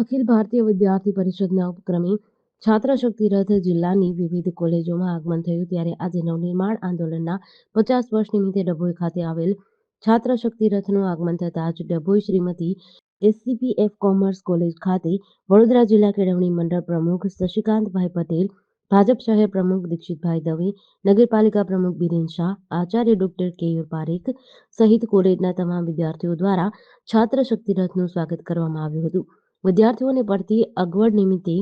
અખિલ ભારતીય વિદ્યાર્થી પરિષદના ઉપક્રમે છાત્ર શક્તિ રથ જિલ્લાની વિવિધ કોલેજોમાં આગમન થયું ત્યારે આજે નવનિર્માણ આંદોલનના પચાસ વર્ષ નિમિત્તે ડભોઈ ખાતે આવેલ છાત્ર શક્તિ રથનું આગમન થતાં જ Dabhoi Shrimati SCPF commerce college ખાતે વડોદરા જિલ્લા કેળવણી મંડળ પ્રમુખ શશિકાંતભાઈ પટેલ, ભાજપ શહેર પ્રમુખ દીક્ષિતભાઈ દવે, નગરપાલિકા પ્રમુખ બિરેન શાહ, આચાર્ય ડોક્ટર કેયુર પારેખ સહિત કોલેજના તમામ વિદ્યાર્થીઓ દ્વારા છાત્ર શક્તિ રથનું સ્વાગત કરવામાં આવ્યું હતું. વિદ્યાર્થીઓને પડતી અગવડ નિમિત્તે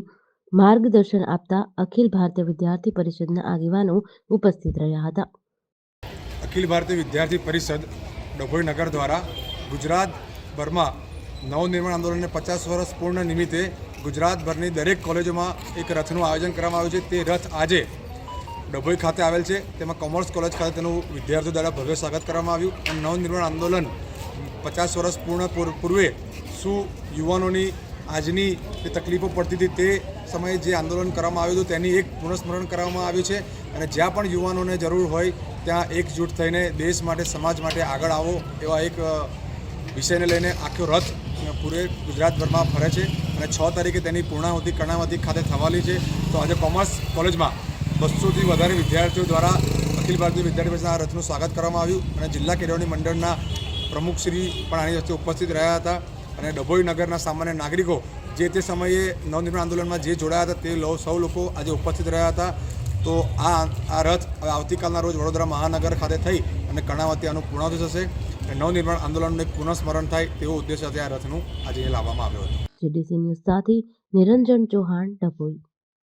માર્ગદર્શન આપતા અખિલ ભારતીય વિદ્યાર્થી પરિષદના આગેવાનો ઉપસ્થિત રહ્યા હતા. અખિલ ભારતીય વિદ્યાર્થી પરિષદ ડભોઈ નગર દ્વારા ગુજરાતભરમાં નવનિર્માણ આંદોલનને પચાસ વર્ષ પૂર્ણ નિમિત્તે ગુજરાતભરની દરેક કોલેજોમાં એક રથનું આયોજન કરવામાં આવ્યું છે. તે રથ આજે ડભોઈ ખાતે આવેલ છે. તેમાં કોમર્સ કોલેજ ખાતે તેનું વિદ્યાર્થીઓ દ્વારા ભવ્ય સ્વાગત કરવામાં આવ્યું અને નવનિર્માણ આંદોલન પચાસ વર્ષ પૂર્ણ પૂર્વે શું યુવાનોની આજની જે તકલીફો પડતી હતી તે સમયે જે આંદોલન કરવામાં આવ્યું હતું, તેની એક પુનઃસ્મરણ કરવામાં આવ્યું છે. અને જ્યાં પણ યુવાનોને જરૂર હોય, ત્યાં એકજૂટ થઈને દેશ માટે, સમાજ માટે આગળ આવો એવા એક વિષયને લઈને આખો રથ પૂરે ગુજરાતભરમાં ફરે છે. અને છ તારીખે તેની પૂર્ણાહુતિ કર્ણાવતી ખાતે થવાની છે. તો આજે કોમર્સ કોલેજમાં બસોથી વધારે વિદ્યાર્થીઓ દ્વારા અખિલ ભારતીય વિદ્યાર્થી પરિષદના આ રથનું સ્વાગત કરવામાં આવ્યું. અને જિલ્લા કેળવણી મંડળના પ્રમુખશ્રી પણ આની વચ્ચે ઉપસ્થિત રહ્યા હતા. અને ડભોઈ નગરના સામાન્ય નાગરિકો જે તે સમયે નવનિર્માણ આંદોલનમાં જે જોડાયા હતા તે લો- સૌ લોકો આજે ઉપસ્થિત રહ્યા હતા. તો આ આ રથ આવતીકાલના રોજ વડોદરા મહાનગર ખાતે થઈ અને કર્ણાવતી આનું પૂર્ણ થશે. નવનિર્માણ આંદોલનનું પુનઃસ્મરણ થાય તેવો ઉદ્દેશ સાથે આ રથનું આજે લાવવામાં આવ્યો હતો. જીડીસી ન્યૂઝ સાથે નિરંજન ચૌહાણ, ડભોઈ.